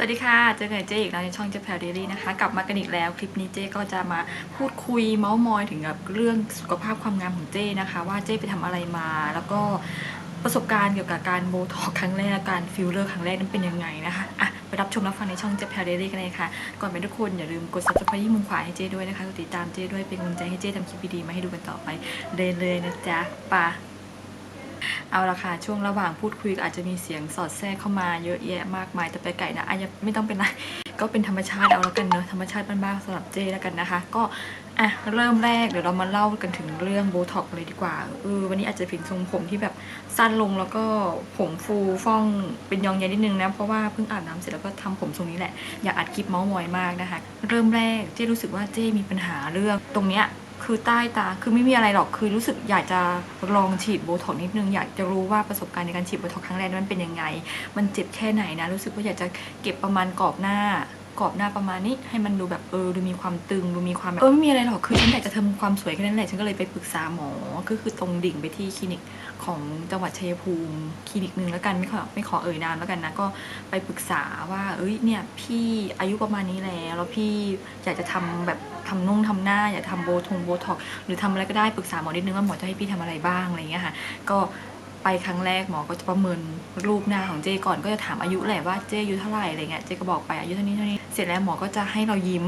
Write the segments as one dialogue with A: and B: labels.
A: สวัสดีค่ะ เจอกันเจ๊อีกแล้วในช่องเจ๊แพลเดลี่นะคะ กลับมากันอีกแล้ว คลิปนี้เจ๊ก็จะมาพูดคุยเมาส์มอยถึงกับเรื่องสุขภาพความงามของเจ๊นะคะ ว่าเจ๊ไปทำอะไรมา แล้วก็ประสบการณ์เกี่ยวกับการโบท็อกครั้งแรกการฟิลเลอร์ครั้งแรกนั้นเป็นยังไงนะคะอะไปรับชมรับฟังในช่องเจ๊แพลเดลี่กันเลยค่ะ ก่อนไปทุกคนอย่าลืมกด subscribe ที่มุมขวาให้เจ๊ด้วยนะคะกดติดตามเจ๊ด้วยเป็นกำลังใจให้เจ๊ทำคลิปดีๆมาให้ดูกันต่อไปเลยเลยๆนะจ๊ะไป่ะ เอาละค่ะช่วงระหว่างพูดคุยอาจจะมีเสียงสอดแทรกเข้ามาเยอะแยะมากมายแต่ไปไก่นะอาจจะไม่ต้องเป็นไรก็เป็นธรรมชาติเอาแล้วกันเนอะธรรมชาติบ้านๆสำหรับเจแล้วกันนะคะ ก็อะเริ่มแรกเดี๋ยวเรามาเล่ากันถึงเรื่องโบท็อกเลยดีกว่าเออวันนี้อาจจะเป็นทรงผมที่แบบสั้นลงแล้วก็ผมฟูฟ่องเป็นยองใยนิดนึงนะเพราะว่าเพิ่งอาบน้ำเสร็จแล้วก็ทำผมทรงนี้แหละอยากอัดคลิปเมาส์มอยมากนะคะ เริ่มแรกเจรู้สึกว่าเจมีปัญหาเรื่องตรงเนี้ย คือใต้ตาคือไม่มีอะไรหรอกคือรู้สึกอยากจะลองฉีดโบท็อกนิดนึงอยากจะรู้ว่าประสบการณ์ในการฉีดโบท็อกครั้งแรกมันเป็นยังไง มันเจ็บแค่ไหนนะ รู้สึกว่าอยากจะเก็บประมาณกรอบหน้ากรอบหน้าประมาณนี้ให้มันดูแบบเออดูมีความตึงดูมีความเออไม่มีอะไรหรอกคือฉันอยากจะทำความสวยแค่นั้นแหละฉันก็เลยไปปรึกษาหมอก็คือตรงดิ่งไปที่คลินิกของจังหวัดชัยภูมิคลินิกหนึ่งแล้วกันไม่ขอไม่ขอเอ่ยนามแล้วกันนะก็ไปปรึกษาว่าเอ้ยเนี่ยพี่อายุประมาณนี้แล้วแล้วพี่อยากจะทำแบบ ทำนุ่งทำหน้าอยากทำโบทงโบท็อกหรือทำอะไรก็ได้ปรึกษาหมอนิดนึงว่าหมอจะให้พี่ทำอะไรบ้างอะไรเงี้ยค่ะก็ไปครั้งแรกหมอก็จะประเมินรูปหน้าของเจก่อนก็จะถามอายุแหละว่าเจอายุเท่าไหร่อะไรเงี้ยเจก็บอกไปอายุเท่านี้เท่านี้เสร็จแล้วหมอก็จะให้เรายิ้ม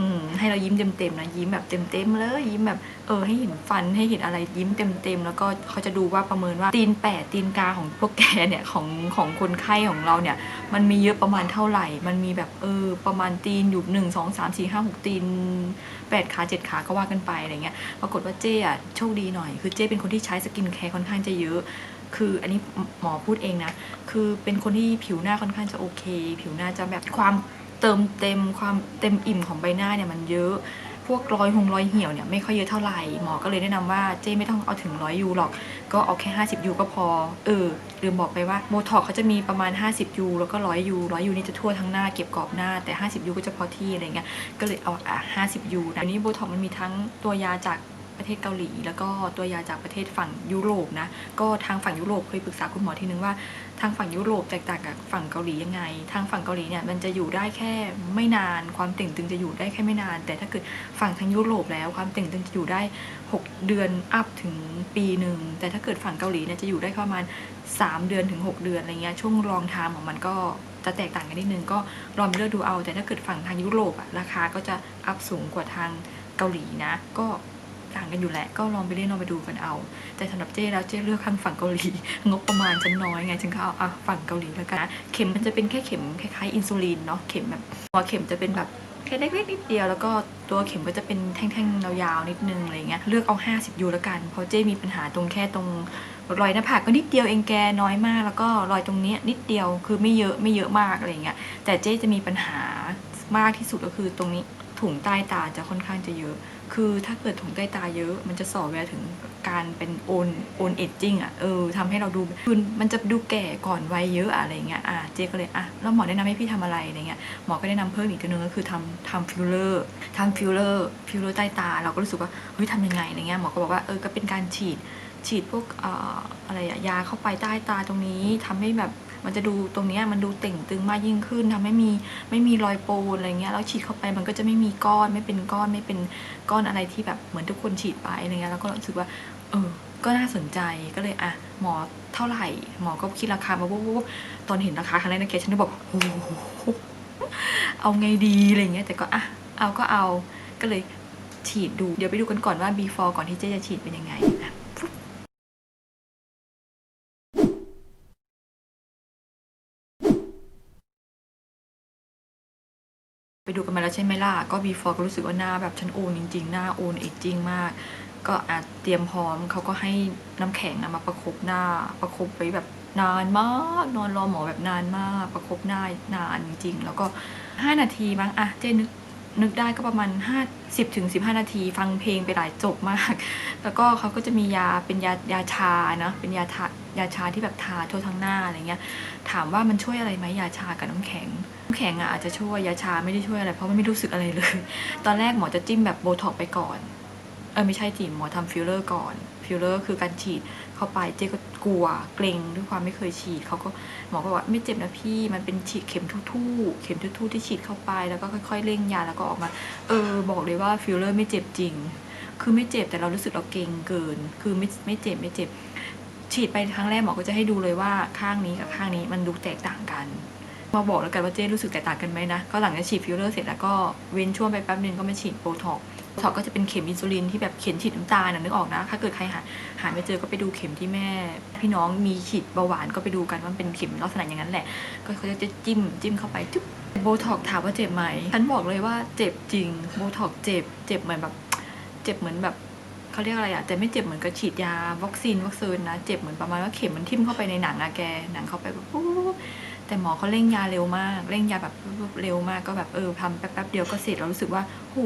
A: อืมให้เรายิ้มเต็มๆนะยิ้มแบบเต็มๆเลยยิ้มแบบเออให้เห็นฟันให้เห็นอะไรยิ้มเต็มๆแล้วก็เขาจะดูว่าประเมินว่าตีนแปดตีนกาของพวกแกเนี่ยของของคนไข้ของเราเนี่ย มันมีเยอะประมาณเท่าไหร่ มันมีแบบเออประมาณตีนอยู่หนึ่งสองสามสี่ห้าหกตีนแปดขาเจ็ดขาก็ว่ากันไปอะไรเงี้ยปรากฏว่าเจ้อะโชคดีหน่อย คือเจ้เป็นคนที่ใช้สกินแคร์ค่อนข้างจะเยอะคืออันนี้หมอพูดเองนะ คือเป็นคนที่ผิวหน้าค่อนข้างจะโอเค ผิวหน้าจะแบบความ เติมเต็มความเต็มอิ่มของใบหน้าเนี่ยมันเยอะพวกรอยหงรอยเหี่ยวเนี่ยไม่ค่อยเยอะเท่าไหร่หมอก็เลยแนะนำว่าเจ้ไม่ต้องเอาถึงร้อยยูหรอก ก็เอาแค่ 50ยูก็พอ เออลืมบอกไปว่าโบท็อกเขาจะมีประมาณ 50ยูแล้วก็ร้อยยูร้อยยูนี่จะทั่วทั้งหน้าเก็บกรอบหน้าแต่ 50ยูก็จะพอที่อะไรเงี้ยก็เลยเอาอะ50ยูนะอันนี้โบท็อกมันมีทั้งตัวยาจาก ประเทศเกาหลี แล้วก็ตัวยาจากประเทศฝั่งยุโรปนะก็ทางฝั่งยุโรปเคยปรึกษาคุณหมอทีนึงว่าทางฝั่งยุโรปแตกต่างกับฝั่งเกาหลียังไง ทางฝั่งเกาหลีเนี่ยมันจะอยู่ได้แค่ไม่นานความต่งตึงจะอยู่ได้แค่ไม่นาน แต่ถ้าเกิดฝั่งทางยุโรปแล้วความต่งตึงจะอยู่ได้ 6 เดือนอัพถึงปีหนึ่งแต่ถ้าเกิดฝั่งเกาหลีเนี่ยจะอยู่ได้ประมาณ 3 เดือนถึง 6 เดือนอะไรเงี้ยช่วงรองไทม์ของมันก็จะแตกต่างกันนิดนึงก็ลองเลือกดูเอา แต่ถ้าเกิดฝั่งทางยุโรปอะราคาก็จะอัพสูงกว่าทางเกาหลีนะ ก็ ต่างกันอยู่แหละ ก็ลองไปเล่นลองไปดูกันเอา แต่สำหรับเจ้แล้วเจ้เลือกทางฝั่งเกาหลี งบประมาณฉันน้อยไงฉันก็เอาฝั่งเกาหลีแล้วกันนะเข็มมันจะเป็นแค่เข็มคล้ายๆอินซูลินเนาะเข็มแบบหัวเข็มจะเป็นแบบแค่เล็กๆนิดเดียวแล้วก็ตัวเข็มก็จะเป็นแท่งๆยาวๆนิดนึงอะไรเงี้ยเลือกเอา 50 ยูแล้วกัน เพราะเจ้มีปัญหาตรงแค่ตรงรอยหน้าผากก็นิดเดียวเองแกน้อยมาก แล้วก็รอยตรงนี้นิดเดียวคือไม่เยอะไม่เยอะมากอะไรเงี้ยแต่เจ๊จะมีปัญหามากที่สุดก็คือตรงนี้ถุงใต้ตาจะค่อนข้างจะเยอะ คือถ้าเกิดถุงใต้ตาเยอะ มันจะส่อแววถึงการเป็นโอนโอนเอจจิ้งอะเออทำให้เราดูคือมันจะดูแก่ก่อนวัยเยอะอะไรเงี้ยอะเจ๊ก็เลยอะแล้วหมอแนะนำให้พี่ทำอะไรอะไรเงี้ยหมอก็แนะนำเพิ่มอีกตัวนึงก็คือทำทำฟิลเลอร์ทำฟิลเลอร์ฟิลเลอร์ใต้ตา เราก็รู้สึกว่าเฮ้ยทำยังไงอะไรเงี้ยหมอก็บอกว่าเออก็เป็นการฉีดฉีดพวกอออะไรอะยาเข้าไปใต้ตาตรงนี้ทำให้แบบ มันจะดูตรงนี้มันดูเต่งตึงมากยิ่งขึ้นทำให้มีไม่มีรอยโปนอะไรเงี้ยแล้วฉีดเข้าไปมันก็จะไม่มีก้อนไม่เป็นก้อนไม่เป็นก้อนอะไรที่แบบเหมือนทุกคนฉีดไปอะไรเงี้ยแล้วก็รู้สึกว่าเออก็น่าสนใจก็เลยอะหมอเท่าไหร่หมอก็คิดราคามาปุ๊บตอนเห็นราคาครั้งแรกนะแกฉันก็บอกโอ้โหเอาไงดีอะไรเงี้ยแต่ก็อะเอาก็เอาก็เลยฉีดดูเดี๋ยวไปดูกันก่อนว่า before ก่อนที่เจ๊จะฉีดเป็นยังไงอะ ไปดูกันมาแล้วใช่ไหมล่ะ ก็ before ก็รู้สึกว่าหน้าแบบฉันโอนจริงๆ หน้าโอนเอจจิ้งมาก ก็อาจเตรียมพร้อมเขาก็ให้น้ำแข็งมาประคบหน้า ประคบไว้แบบนานมาก นอนรอหมอแบบนานมาก ประคบหน้านานจริงๆ แล้วก็ 5 นาทีมั้งอะเจนึกนึกได้ก็ประมาณ5 10ถึง15 นาที ฟังเพลงไปหลายจบมาก แล้วก็เขาก็จะมียาเป็นยายาชานะเป็นยาทา ยาชาที่แบบทาทั่วทั้งหน้าอะไรเงี้ยถามว่ามันช่วยอะไรไหมยาชากับน้ำแข็งน้ำแข็งอะอาจจะช่วยยาชาไม่ได้ช่วยอะไรเพราะมันไม่รู้สึกอะไรเลย ตอนแรกหมอจะจิ้มแบบโบท็อกไปก่อนเออไม่ใช่จีหมอทำฟิลเลอร์ก่อนฟิลเลอร์คือการฉีดเข้าไปเจ๊ก็กลัวเกรงด้วยความไม่เคยฉีดเขาก็หมอก็บอกว่าไม่เจ็บนะพี่มันเป็นฉีดเข็มทู่ๆเข็มทู่ๆที่ฉีดเข้าไปแล้วก็ค่อยๆเร่งยาแล้วก็ออกมา เออ บอกเลยว่าฟิลเลอร์ไม่เจ็บจริง คือไม่เจ็บแต่เรารู้สึกเราเกรงเกิน คือไม่ไม่เจ็บไม่เจ็บ ฉีดไปครั้งแรกหมอก็จะให้ดูเลยว่าข้างนี้กับข้างนี้มันดูแตกต่างกัน มาบอกแล้วกันว่าเจ้รู้สึกแตกต่างกันไหมนะ ก็หลังจากฉีดฟิลเลอร์เสร็จแล้วก็เว้นช่วงไปแป๊บนึงก็มาฉีดโบท็อกโบท็อกก็จะเป็นเข็มอินซูลินที่แบบเข็มฉีดน้ำตาลนะนึกออกนะ ถ้าเกิดใครหาหาไม่เจอก็ไปดูเข็มที่แม่ พี่น้องมีฉีดเบาหวานก็ไปดูกันว่าเป็นเข็มลักษณะอย่างนั้นแหละ ก็เขาจะจิ้มจิ้มเข้าไปจุ๊บโบท็อกถามว่าเจ็บไหมฉันบอกเลยว่าเจ็บจริงโบท็อกเจ็บเจ็บเหมือนแบบ เจ็บเหมือนแบบ เขาเรียกอะไรอะแต่ไม่เจ็บเหมือนกับฉีดยาวัคซีนวัคซีนนะเจ็บเหมือนประมาณว่าเข็มมันทิ่มเข้าไปในหนังอะแกหนังเข้าไปแบบปุ๊บแต่หมอเขาเร่งยาเร็วมาก เร่งยาแบบเร็วมากก็แบบเออทำแป๊บๆเดียวก็เสร็จเรารู้สึกว่าโห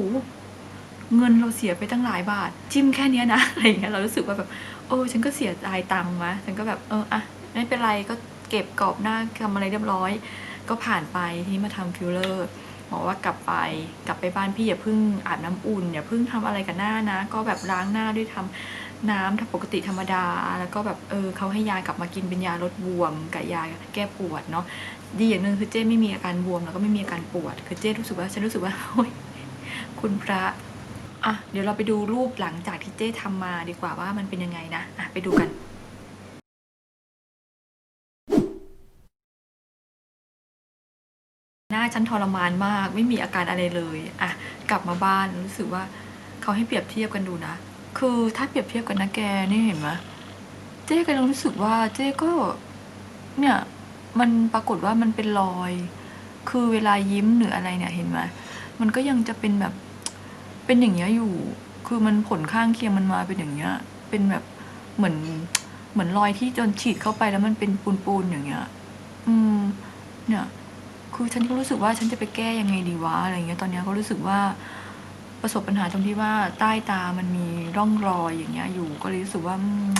A: เงินเราเสียไปตั้งหลายบาท จิ้มแค่นี้นะอะไรอย่างเงี้ยเรารู้สึกว่าแบบเออฉันก็เสียดายตังค์มะฉันก็แบบเอออะไม่เป็นไรก็เก็บกรอบหน้าทำอะไรเรียบร้อย ก็ผ่านไปทีนี้มาทำฟิลเลอร์ บอกว่ากลับไปกลับไปบ้านพี่อย่าเพิ่งอาบน้ำอุ่นอย่าเพิ่งทำอะไรกับหน้านะ ก็แบบล้างหน้าด้วยทำน้ำทำปกติธรรมดา แล้วก็แบบเออเขาให้ยากลับมากินเป็นยาลดบวมกับยาแก้ปวดเนาะดีอย่างหนึ่งคือเจ้ไม่มีอาการบวมแล้วก็ไม่มีอาการปวด คือเจ้รู้สึกว่าฉันรู้สึกว่าโอ้ยคุณพระอะเดี๋ยวเราไปดูรูปหลังจากที่เจ้ทำมาดีกว่าว่ามันเป็นยังไงนะอะไปดูกัน น้าฉันทรมานมาก ไม่มีอาการอะไรเลยอะกลับมาบ้านรู้สึกว่าเขาให้เปรียบเทียบกันดูนะ คือถ้าเปรียบเทียบกันนะแกนี่เห็นไหมเจ๊ก็ยังรู้สึกว่าเจ๊ก็ เนี่ยมันปรากฏว่ามันเป็นรอย คือเวลายิ้มหรืออะไรเนี่ยเห็นไหมมันก็ยังจะเป็นแบบเป็นอย่างเงี้ยอยู่ คือมันผลข้างเคียงมันมาเป็นอย่างเงี้ย เป็นแบบเหมือนเหมือนรอยที่จนฉีดเข้าไปแล้วมันเป็นปูนๆอย่างเงี้ย อืม เนี่ย คือฉันก็รู้สึกว่าฉันจะไปแก้ยังไงดีวะอะไรเงี้ยตอนเนี้ยก็รู้สึกว่าประสบปัญหาตรงที่ว่าใต้ตามันมีร่องรอยอย่างเงี้ยอยู่ก็เลยรู้สึกว่าอืม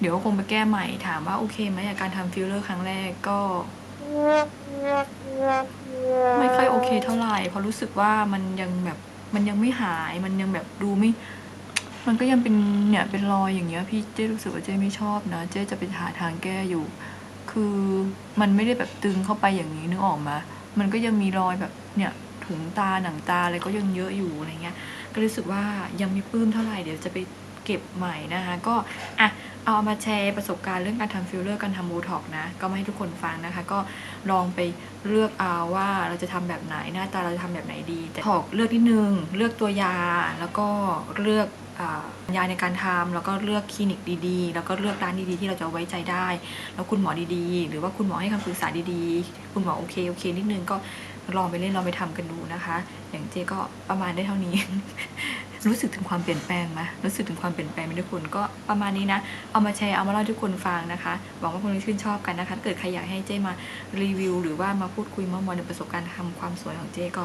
A: เดี๋ยวคงไปแก้ใหม่ถามว่าโอเคไหมกับการทำฟิลเลอร์ครั้งแรกก็ ไม่ค่อยโอเคเท่าไหร่เพราะรู้สึกว่ามันยังแบบมันยังไม่หายมันยังแบบดูไม่ มันก็ยังเป็นเนี่ยเป็นรอยอย่างเงี้ยพี่เจ้รู้สึกว่าเจ้ไม่ชอบนะ เจ้จะไปหาทางแก้อยู่ คือมันไม่ได้แบบตึงเข้าไปอย่างนี้นึกออกมามันก็ยังมีรอยแบบเนี่ยถุงตาหนังตาอะไรก็ยังเยอะอยู่อะไรเงี้ย ก็รู้สึกว่ายังไม่ปลื้มเท่าไหร่เดี๋ยวจะไปเก็บใหม่นะคะ ก็อะเอามาแชร์ประสบการณ์เรื่องการทำฟิลเลอร์การทำโบท็อกนะ ก็มาให้ทุกคนฟังนะคะ ก็ลองไปเลือกเอาว่าเราจะทำแบบไหนหน้าตาเราจะทำแบบไหนดี แต่ถอกเลือกนิดนึง เลือกตัวยาแล้วก็เลือก อ่ายาในการทำแล้วก็เลือกคลินิกดีๆ แล้วก็เลือกร้านดีๆ ที่เราจะไว้ใจได้ แล้วคุณหมอดีๆ หรือว่าคุณหมอให้คำปรึกษาดีๆ คุณหมอโอเคโอเคนิดนึงก็ลองไปเล่นลองไปทำกันดูนะคะ อย่างเจก็ประมาณได้เท่านี้ รู้สึกถึงความเปลี่ยนแปลงไหมรู้สึกถึงความเปลี่ยนแปลงไหมทุกคนก็ประมาณนี้นะ เอามาแชร์เอามาเล่าทุกคนฟังนะคะหวังว่าคนจะชื่นชอบกันนะคะถ้าเกิดใครอยากให้เจมารีวิว หรือว่ามาพูดคุยมาท์มอยในประสบการณ์ทำความสวยของเจก็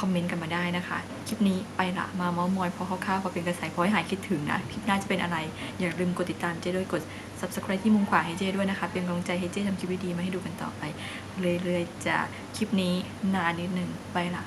A: คอมเมนต์กันมาได้นะคะ คลิปนี้ไปละมาเมาส์มอยพอคร่าวๆพอเป็นกระแสพอให้หายคิดถึงนะ คลิปหน้าจะเป็นอะไร อย่าลืมกดติดตามเจ้ด้วยกด subscribe ที่มุมขวาให้เจ้ด้วยนะคะ เป็นกำลังใจให้เจ้ทำคลิปดีๆมาให้ดูกันต่อไป เรื่อยๆจะคลิปนี้นานนิดนึงไปละ